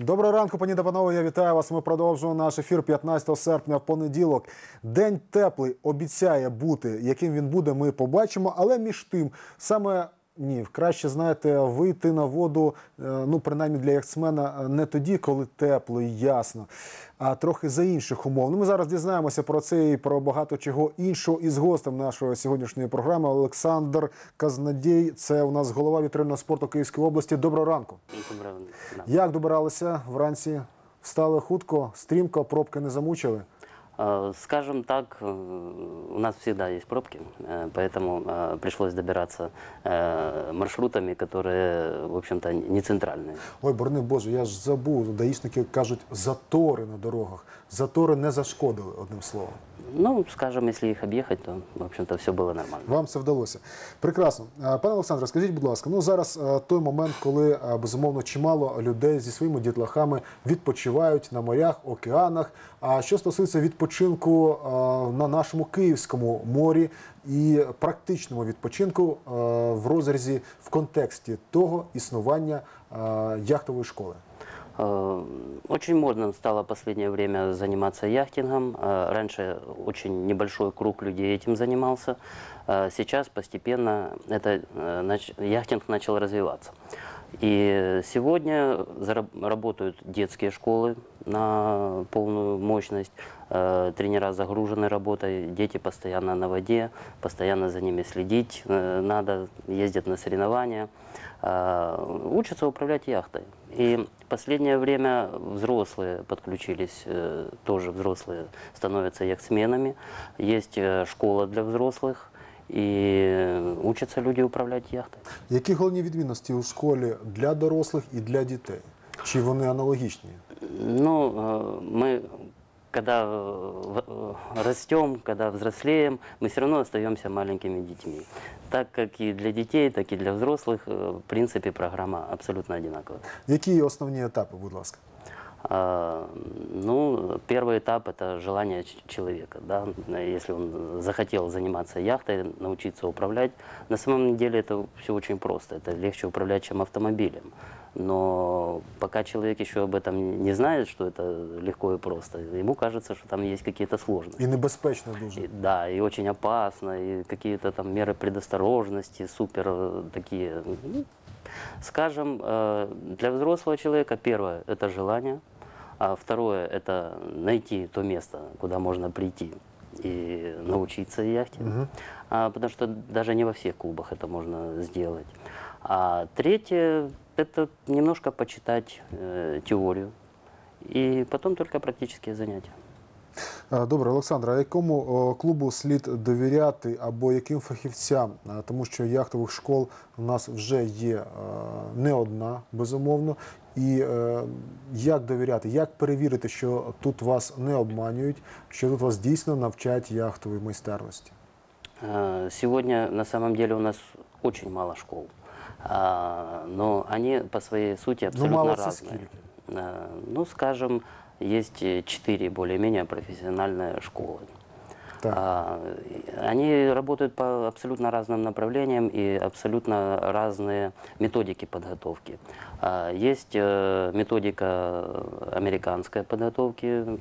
Доброго ранку, пані та панове. Я вітаю вас. Ми продовжуємо наш ефір 15 серпня в понеділок. День теплий обіцяє бути. Яким він буде, ми побачимо. Але між тим, саме ні, краще знаєте, вийти на воду, е, ну принаймні для яхтсмена, е, не тоді, коли тепло і ясно, а трохи за інших умов. Ну, ми зараз дізнаємося про це і про багато чого іншого із гостем нашої сьогоднішньої програми. Олександр Казнадій. Це у нас голова вітрильного спорту Київської області. Доброго ранку. Доброго дня. Як добиралися вранці? Встали хутко, стрімко, пробки не замучили. Э, Скажем так, э, у нас всегда есть пробки, э, поэтому э, пришлось добираться э, маршрутами, которые, в общем-то, не центральные. Ой, борони Боже, я ж забув. Даїшники кажуть, затори на дорогах. Затори не зашкодили, одним словом. Ну, скажем, если их объехать, то, в общем-то, все было нормально. Вам це вдалося. Прекрасно. Е, Пане Олександре, скажіть, будь ласка, ну зараз е, той момент, коли е, безумовно чимало людей зі своїми дітлахами відпочивають на морях, океанах. А що стосується відпочинку е, на нашому київському морі і практичному відпочинку е, в розрізі в контексті того існування е, яхтової школи? Э, Очень модным стало в последнее время заниматься яхтингом. Э, Раньше очень небольшой круг людей этим занимался. Э, Сейчас постепенно это, э, нач- яхтинг начал развиваться. И сегодня зараб- работают детские школы на полную мощность. Э, Тренера загружены работой, дети постоянно на воде, постоянно за ними следить э, надо, ездят на соревнования, э, учатся управлять яхтой. И в последнее время взрослые подключились, э, тоже взрослые становятся яхтсменами. Есть э, школа для взрослых, и учатся люди управлять яхтой. Які головні відмінності у школі для дорослих і для дітей? Чи вони аналогічні? Ну, э, мы, когда э, в- э, растем, когда взрослеем, мы все равно остаемся маленькими детьми. Так как и для детей, так и для взрослых, э, в принципе, программа абсолютно одинаковая. Які основні етапи, будь ласка? А, Ну, первый этап – это желание ч- человека. Да? Если он захотел заниматься яхтой, научиться управлять. На самом деле это все очень просто. Это легче управлять, чем автомобилем. Но пока человек еще об этом не знает, что это легко и просто, ему кажется, что там есть какие-то сложности. І небезпечно дуже. И- да, и очень опасно, и какие-то там меры предосторожности, супер э, такие. ну, Скажем, э, для взрослого человека первое – это желание, а второе – это найти то место, куда можно прийти и научиться яхтингу. А, потому что даже не во всех клубах это можно сделать. А третье – это немножко почитать э, теорию, и потом только практические занятия. Е, Добре, Олександра, а якому о, клубу слід довіряти або яким фахівцям? Е, Тому що яхтових школ у нас вже є е, не одна, безумовно. І е, як довіряти, як перевірити, що тут вас не обманюють, що тут вас дійсно навчать яхтової майстерності? Э, Сегодня на самом деле у нас очень мало школ, А, но они по своей сути абсолютно мало это разные. сколько? Э, Ну, скажем, есть э, четыре более-менее профессиональные школы. А, и Они работают по абсолютно разным направлениям и абсолютно разные методики подготовки. А, Есть э, методика американской подготовки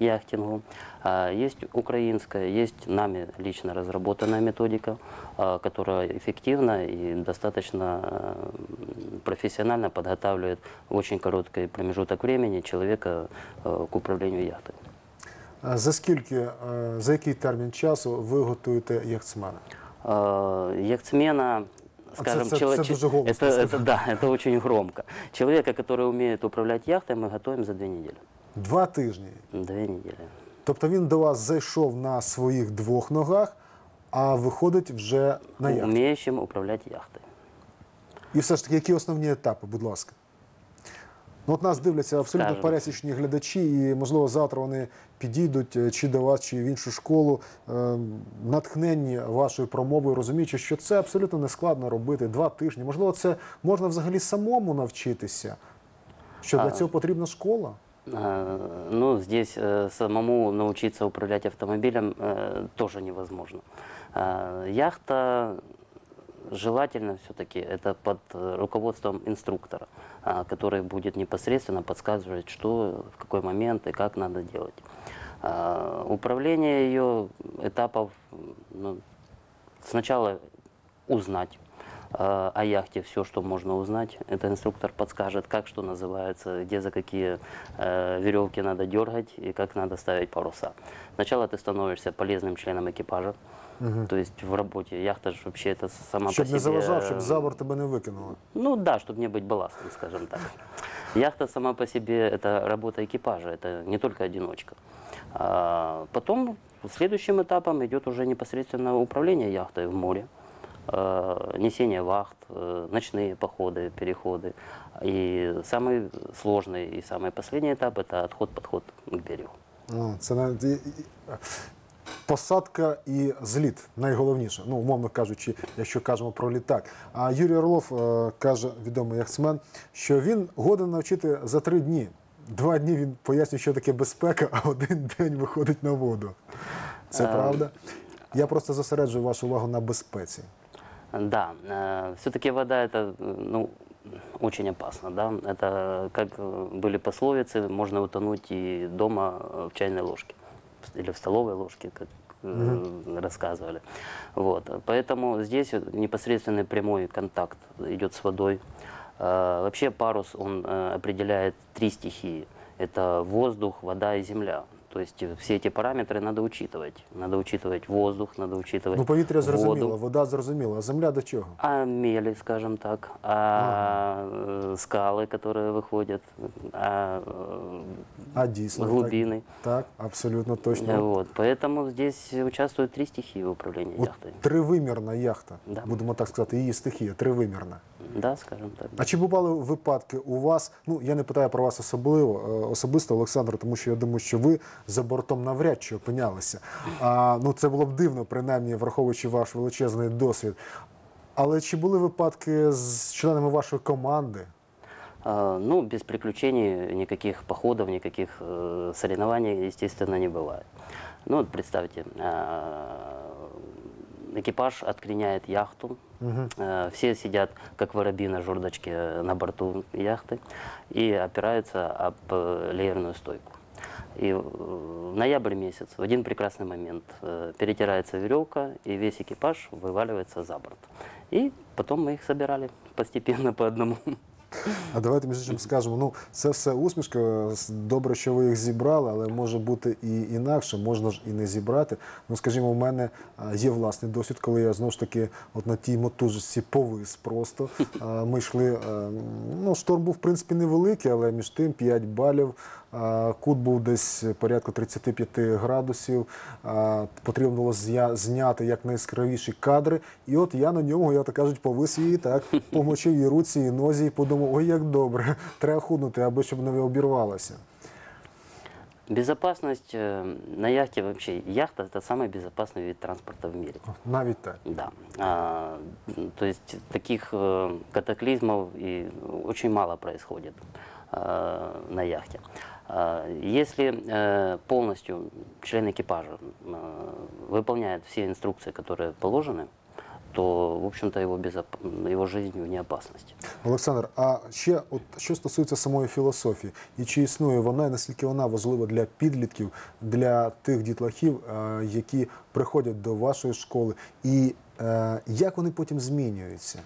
яхтингу, а, есть украинская, есть нами лично разработанная методика, а, которая эффективна и достаточно э, профессионально подготавливает в очень короткий промежуток времени человека э, к управлению яхтой. Е, За скільки, е, за який термін часу ви готуєте яхтсмена? Э, яхтсмена, А скажем, це- це- чело- це че- дуже голосно это, сказано. это, да, это очень громко. Человека, который умеет управлять яхтой, мы готовим за две недели. Два тижні. Две недели. Тобто він до вас зайшов на своїх двох ногах, а виходить вже на яхті. Умеющим управлять яхтой. І все ж таки, які основні етапи, будь ласка? Ну, от нас дивляться абсолютно Скажемо. пересічні глядачі, і, можливо, завтра вони підійдуть е, чи до вас, чи в іншу школу, е, натхненні вашою промовою, розуміючи, що це абсолютно не складно робити два тижні. Можливо, це можна взагалі самому навчитися. Що для цього потрібна школа? Э, Ну, здесь э, самому научиться управлять автомобилем э, тоже невозможно. Э, Яхта желательно все-таки это под э, руководством инструктора, а, который будет непосредственно подсказывать, что, в какой момент и как надо делать. А, Управление ее этапов ну, сначала узнать э, о яхте все, что можно узнать. Это инструктор подскажет, как что называется, где за какие э, веревки надо дергать и как надо ставить паруса. Сначала ты становишься полезным членом экипажа. То есть в работе яхта же вообще это сама Щоб по не себе... заважав, щоб за борт тебе не викинуло. Ну да, чтобы не быть балластом, скажем так. Яхта сама по себе это работа экипажа, это не только одиночка. А потом следующим этапом идет уже непосредственно управление яхтой в море, э, несение вахт, э, ночные походы, переходы. И самый сложный и самый последний этап это отход-подход к берегу. Ну, Це навіть і- і- посадка і зліт найголовніше. Ну, умовно кажучи, якщо кажемо про літак. А Юрій Орлов е, каже, відомий яхтсмен, що він годен навчити за три дні. Два дні він пояснює, що таке безпека, а один день виходить на воду. Це Е, правда? Я просто зосереджую вашу увагу на безпеці. Да, все-таки вода это э, ну, очень опасно, да. Это как э, были пословицы, можно утонуть и дома э, в чайной ложке или в столовой ложке, как э, рассказывали. Вот. Поэтому здесь вот непосредственный прямой контакт идет с водой. Э, Вообще парус, он э, определяет три стихии. Это воздух, вода и земля. То есть э, все эти параметры надо учитывать. Надо учитывать воздух, надо учитывать Ну, повітря зрозуміло, воду. вода зрозуміла, а земля до чого? А мели, скажем так, а э, скалы, которые выходят, а э, А дійсно. глубины. Так, так абсолютно Э, точно. Вот. Поэтому здесь участвуют три стихии в управлении От яхтой. тривимірна яхта, Да. будемо так сказати, її стихія, тривимірна. Да, скажем так. А чи бували випадки у вас? Ну я не питаю про вас особливо е, особисто, Олександр, тому що я думаю, що ви за бортом навряд чи опинялися. А ну це було б дивно, принаймні, враховуючи ваш величезний досвід. Але чи були випадки з членами вашої команди? А, Ну, без приключений, никаких походов, никаких э, соревнований, естественно, не бывает. Ну, вот представьте, а, экипаж откреняет яхту, э, все сидят, как воробьи на жердочке э, на борту яхты, и опираются об э, леерную стойку. И э, в ноябрь месяц, в один прекрасный момент, э, перетирается веревка, и весь экипаж вываливается за борт. И потом мы их собирали постепенно по одному. А давайте між іншим скажемо, ну це все усмішка. Добре, що ви їх зібрали, але може бути і інакше, можна ж і не зібрати. Ну, скажімо, у мене є власний досвід, коли я знову ж таки от на тій мотужці повис просто. Ми йшли. Ну, шторм був в принципі невеликий, але між тим 5 балів. Кут був десь порядку 35 градусів. Потрібно було зня- зняти якнайяскравіші кадри. І от я на ньому, я так кажуть, повис її так, помочив її руці і нозі, і подумав, ой, як добре, треба худнути, аби щоб не обірвалося. Безопасность э, на яхте вообще, яхта это самый безопасный вид транспорта в мире. Навіть так. Да. А, м, то есть таких э, катаклизмов и очень мало происходит э, на яхте. А, Если э, полностью член экипажа э, выполняет все инструкции, которые положены, то, в общем-то, его, безоп- его жизнь вне опасности. Олександр, а ще от що стосується самої філософії, і чи існує вона, і наскільки вона важлива для підлітків, для тих дітлахів, е, які приходять до вашої школи, і е, як вони потім змінюються?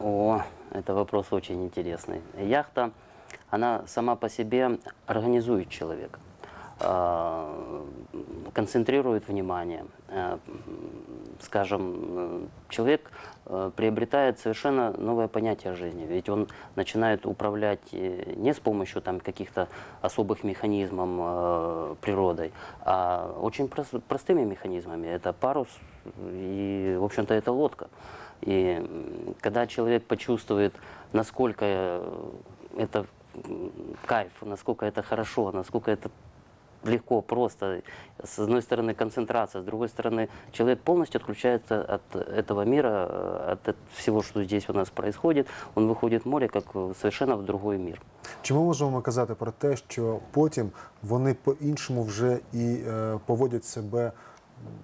О, это вопрос очень интересный. Яхта, она сама по себе организует человека, а, концентрирует внимание. М, Скажем, э, человек э, приобретает совершенно новое понятие жизни, ведь он начинает управлять э, не с помощью там, каких-то особых механизмов э, природой, а очень прос- простыми механизмами. Это парус и, в общем-то, это лодка. И когда человек почувствует, насколько э, это кайф, насколько это хорошо, насколько это легко, просто, с одной стороны концентрация, с другой стороны человек полностью отключается от этого мира, э, от эт- всего, что здесь у нас происходит, он выходит в море как э, совершенно в другой мир. Чи ми можемо казати про те, що потім вони по-іншому вже і е, поводять себе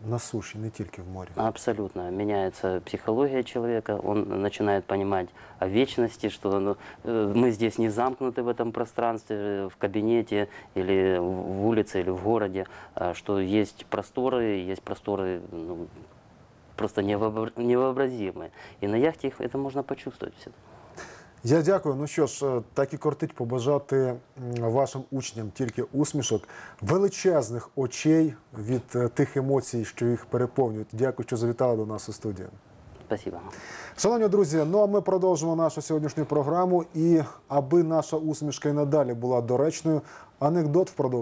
на суші, не тільки в морі. Абсолютно. Меняется психология человека, он начинает понимать о вечности, что ну, э, мы здесь не замкнуты в этом пространстве, э, в кабинете или в в улице, или в городе, а что есть просторы, есть просторы ну, просто невообра- невообразимые. И на яхте их это можно почувствовать все. Я дякую. Ну що ж, е, так і кортить побажати вашим учням тільки усмішок, величезних очей від е, тих емоцій, що їх переповнюють. Дякую, що завітали до нас у студію. Спасибо. Шановні друзі, ну а ми продовжимо нашу сьогоднішню програму. І аби наша усмішка і надалі була доречною, анекдот впродовж.